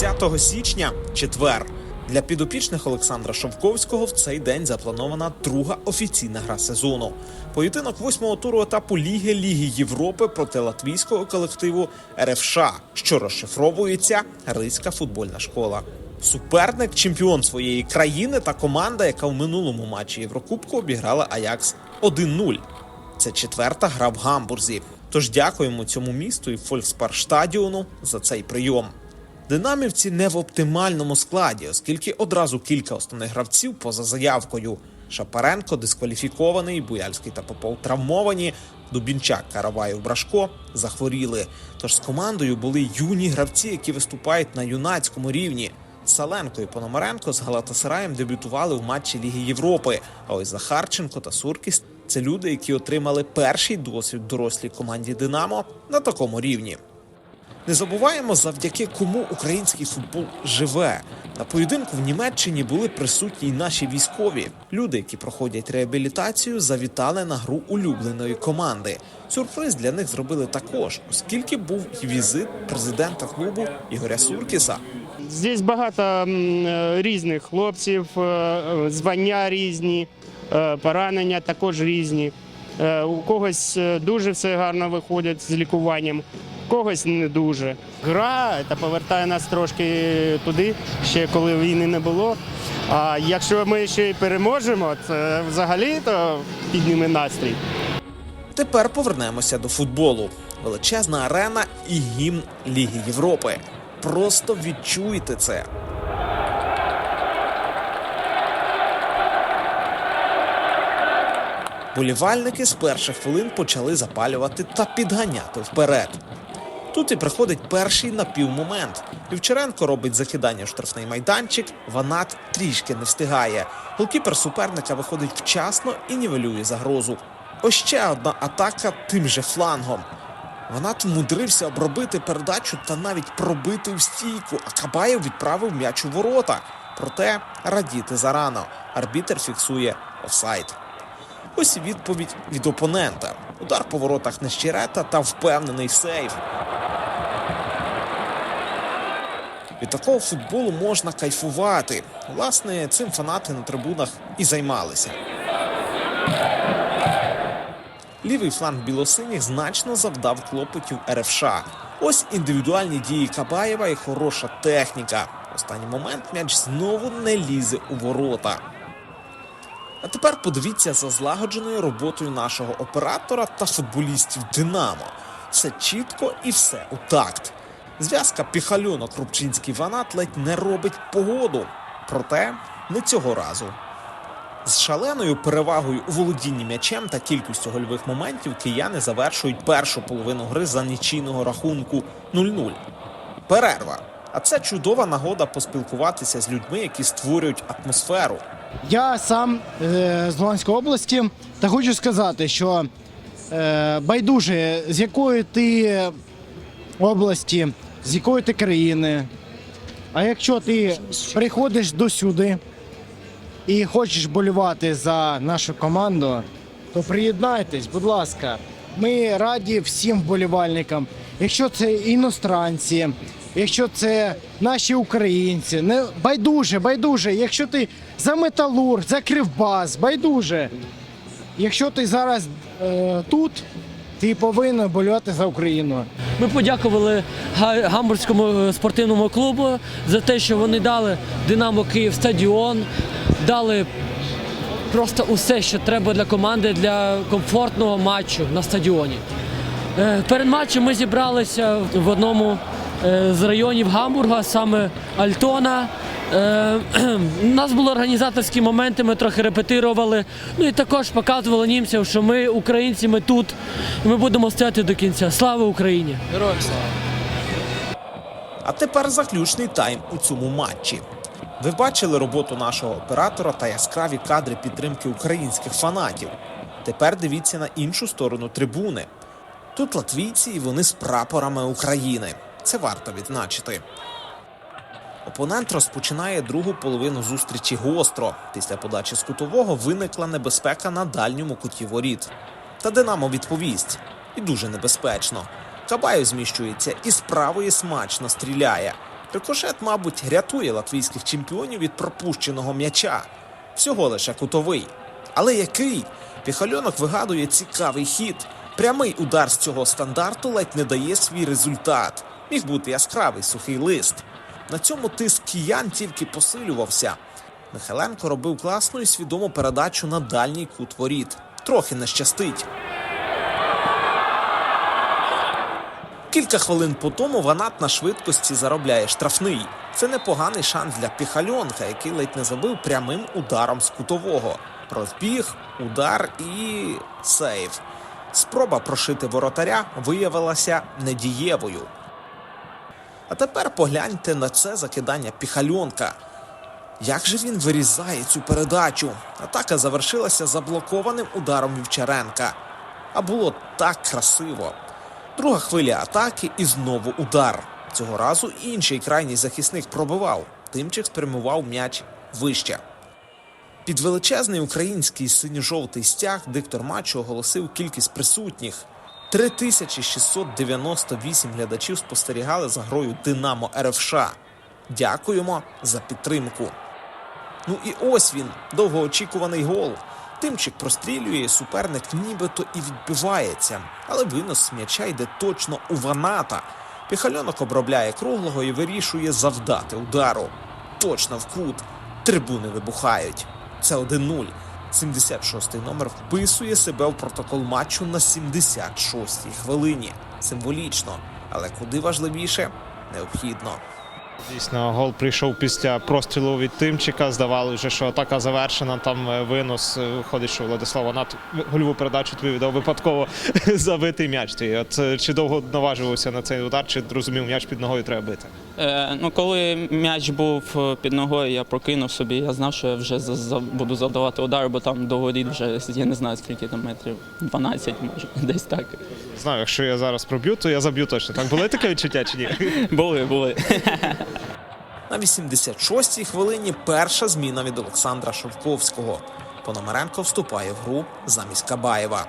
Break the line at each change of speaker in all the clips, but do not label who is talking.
4 січня, четвер. Для підопічних Олександра Шовковського в цей день запланована друга офіційна гра сезону. Поєдинок восьмого туру етапу Ліги Ліги Європи проти латвійського колективу РФШ, що розшифровується Ризька футбольна школа. Суперник, чемпіон своєї країни та команда, яка в минулому матчі Єврокубку обіграла Аякс 1-0. Це четверта гра в Гамбурзі. Тож дякуємо цьому місту і Фолькспарштадіону за цей прийом. Динамівці не в оптимальному складі, оскільки одразу кілька основних гравців поза заявкою. Шапаренко дискваліфікований, Буяльський та Попов травмовані. Дубінчак, Караваєв, Брашко захворіли. Тож з командою були юні гравці, які виступають на юнацькому рівні. Саленко і Пономаренко з Галатасараєм дебютували в матчі Ліги Європи. А ось Захарченко та Суркіс це люди, які отримали перший досвід дорослій команді Динамо на такому рівні. Не забуваємо, завдяки кому український футбол живе. На поєдинку в Німеччині були присутні й наші військові. Люди, які проходять реабілітацію, завітали на гру улюбленої команди. Сюрприз для них зробили також, оскільки був і візит президента клубу Ігоря Суркіса.
Здесь багато е, різних хлопців, е, е, звання різні, поранення також різні. У когось дуже все гарно виходить з лікуванням, когось не дуже. Гра та повертає нас трошки туди, ще коли війни не було. А якщо ми ще й переможемо, це взагалі то підніме настрій.
Тепер повернемося до футболу. Величезна арена і гімн Ліги Європи. Просто відчуйте це. Болівальники з перших хвилин почали запалювати та підганяти вперед. Тут і приходить перший напівмомент. Вівчаренко робить закидання в штрафний майданчик. Ванат трішки не встигає. Голкіпер суперника виходить вчасно і нівелює загрозу. Ось ще одна атака тим же флангом. Ванат вмудрився обробити передачу та навіть пробити в стійку, а Кабаєв відправив м'яч у ворота. Проте радіти зарано. Арбітер фіксує офсайд. Ось відповідь від опонента. Удар по воротах Нещерета та впевнений сейв. Від такого футболу можна кайфувати. Власне, цим фанати на трибунах і займалися. Лівий фланг білосиніх значно завдав клопотів РФШ. Ось індивідуальні дії Кабаєва і хороша техніка. Останній момент м'яч знову не лізе у ворота. А тепер подивіться за злагодженою роботою нашого оператора та футболістів Динамо. Все чітко і все у такт. Зв'язка Піхальонок Рубчинський Ванат ледь не робить погоду. Проте не цього разу. З шаленою перевагою у володінні м'ячем та кількістю гольових моментів кияни завершують першу половину гри за нічийного рахунку 0-0. Перерва. А це чудова нагода поспілкуватися з людьми, які створюють атмосферу.
Я сам е, з Луганської області та хочу сказати, що е, байдуже, з якої ти області, з якої ти країни. А якщо ти приходиш до сюди і хочеш болювати за нашу команду, то приєднайтесь, будь ласка. Ми раді всім вболівальникам. Якщо це іностранці, якщо це наші українці, не байдуже, байдуже. Якщо ти за металург, за кривбас, байдуже. Якщо ти зараз е, тут, ти повинен болювати за Україну.
Ми подякували Га- гамбурзькому е, спортивному клубу за те, що вони дали Динамо Київ стадіон, дали просто усе, що треба для команди для комфортного матчу на стадіоні. Е, Перед матчем ми зібралися в одному е, з районів Гамбурга, саме Альтона. Е, У нас були організаторські моменти, ми трохи репетирували. Ну і також показували німцям, що ми українці, ми тут, і ми будемо стояти до кінця. Слава Україні!
А тепер заключний тайм у цьому матчі. Ви бачили роботу нашого оператора та яскраві кадри підтримки українських фанатів. Тепер дивіться на іншу сторону трибуни. Тут латвійці і вони з прапорами України. Це варто відзначити. Опонент розпочинає другу половину зустрічі гостро. Після подачі з кутового виникла небезпека на дальньому куті воріт. Та Динамо відповість. І дуже небезпечно. Кабаєв зміщується і з правої смачно стріляє. Рикошет, мабуть, рятує латвійських чемпіонів від пропущеного м'яча. Всього лише кутовий. Але який? Піхальонок вигадує цікавий хід. Прямий удар з цього стандарту ледь не дає свій результат. Міг бути яскравий сухий лист. На цьому тиск киян тільки посилювався. Михайленко робив класну і свідому передачу на дальній кут воріт. Трохи не щастить. Кілька хвилин по тому Ванат на швидкості заробляє штрафний. Це непоганий шанс для Піхальонка, який ледь не забив прямим ударом з кутового. Розбіг, удар і сейв. Спроба прошити воротаря виявилася недієвою. А тепер погляньте на це закидання Піхальонка. Як же він вирізає цю передачу? Атака завершилася заблокованим ударом Вівчаренка. А було так красиво. Друга хвиля атаки і знову удар. Цього разу інший крайній захисник пробивав. Тимчик спрямував м'яч вище. Під величезний український синьо-жовтий стяг диктор матчу оголосив кількість присутніх. 3698 глядачів спостерігали за грою Динамо РФШ. Дякуємо за підтримку. Ну і ось він, довгоочікуваний гол. Тимчик прострілює, суперник нібито і відбивається, але винос м'яча йде точно у ваната. Піхальонок обробляє круглого і вирішує завдати удару. Точно в кут. Трибуни вибухають. Це 1-0. 76-й номер вписує себе в протокол матчу на 76-й хвилині. Символічно, але куди важливіше необхідно.
Дійсно, гол прийшов після прострілу від Тимчика. Здавали вже, що атака завершена. Там е, винос. Е, Виходить, що Владислав Ванат гольову передачу тобі віддав випадково забитий м'яч. Твій. От е, чи довго наважувався на цей удар, чи розумів, м'яч під ногою треба бити?
Е, ну, коли м'яч був е, під ногою, я прокинув собі. Я знав, що я вже буду завдавати удар, бо там до воріт вже я не знаю скільки там метрів, 12 може, десь так.
Знаю, якщо я зараз проб'ю, то я заб'ю точно. Так було таке відчуття чи ні?
Були, були.
На 86-й хвилині перша зміна від Олександра Шовковського. Пономаренко вступає в гру замість Кабаєва.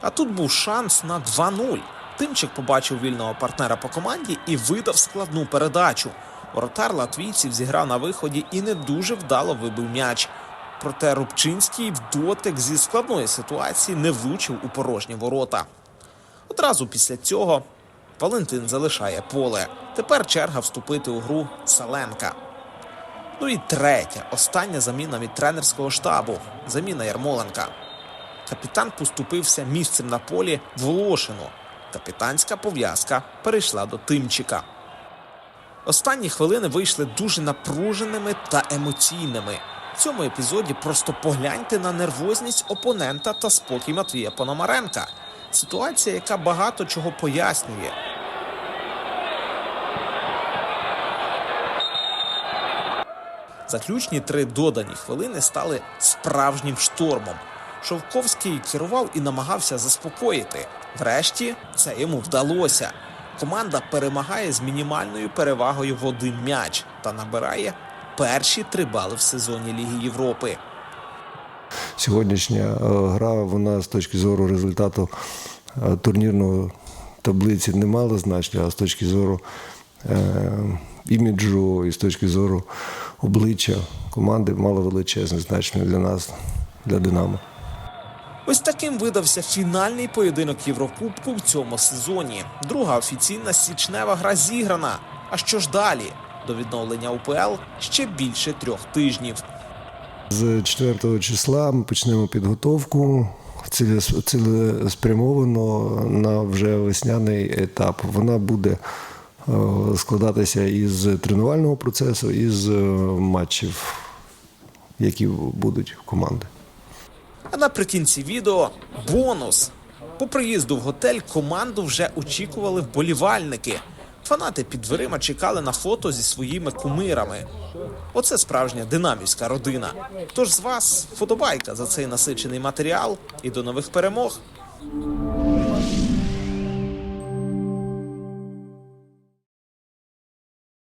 А тут був шанс на 2-0. Тимчик побачив вільного партнера по команді і видав складну передачу. Воротар латвійців зіграв на виході і не дуже вдало вибив м'яч. Проте Рубчинський в дотик зі складної ситуації не влучив у порожні ворота. Одразу після цього Валентин залишає поле. Тепер черга вступити у гру Саленка. Ну і третя, остання заміна від тренерського штабу заміна Ярмоленка. Капітан поступився місцем на полі Волошину. Капітанська пов'язка перейшла до Тимчика. Останні хвилини вийшли дуже напруженими та емоційними. В цьому епізоді просто погляньте на нервозність опонента та спокій Матвія Пономаренка. Ситуація, яка багато чого пояснює. Заключні три додані хвилини стали справжнім штормом. Шовковський керував і намагався заспокоїти. Врешті це йому вдалося. Команда перемагає з мінімальною перевагою в один м'яч та набирає перші три бали в сезоні Ліги Європи.
Сьогоднішня е, гра вона з точки зору результату е, турнірної таблиці не мала значення, а з точки зору е, іміджу і з точки зору обличчя команди мала величезне значення для нас, для Динамо.
Ось таким видався фінальний поєдинок Єврокубку в цьому сезоні. Друга офіційна січнева гра зіграна. А що ж далі? До відновлення УПЛ ще більше трьох тижнів.
З 4 числа ми почнемо підготовку цілес- цілеспрямовано на вже весняний етап. Вона буде е, складатися із тренувального процесу, із е, матчів, які будуть в команди.
А наприкінці відео бонус. По приїзду в готель команду вже очікували вболівальники. Фанати під дверима чекали на фото зі своїми кумирами. Оце справжня динамівська родина. Тож з вас фотобайка за цей насичений матеріал і до нових перемог.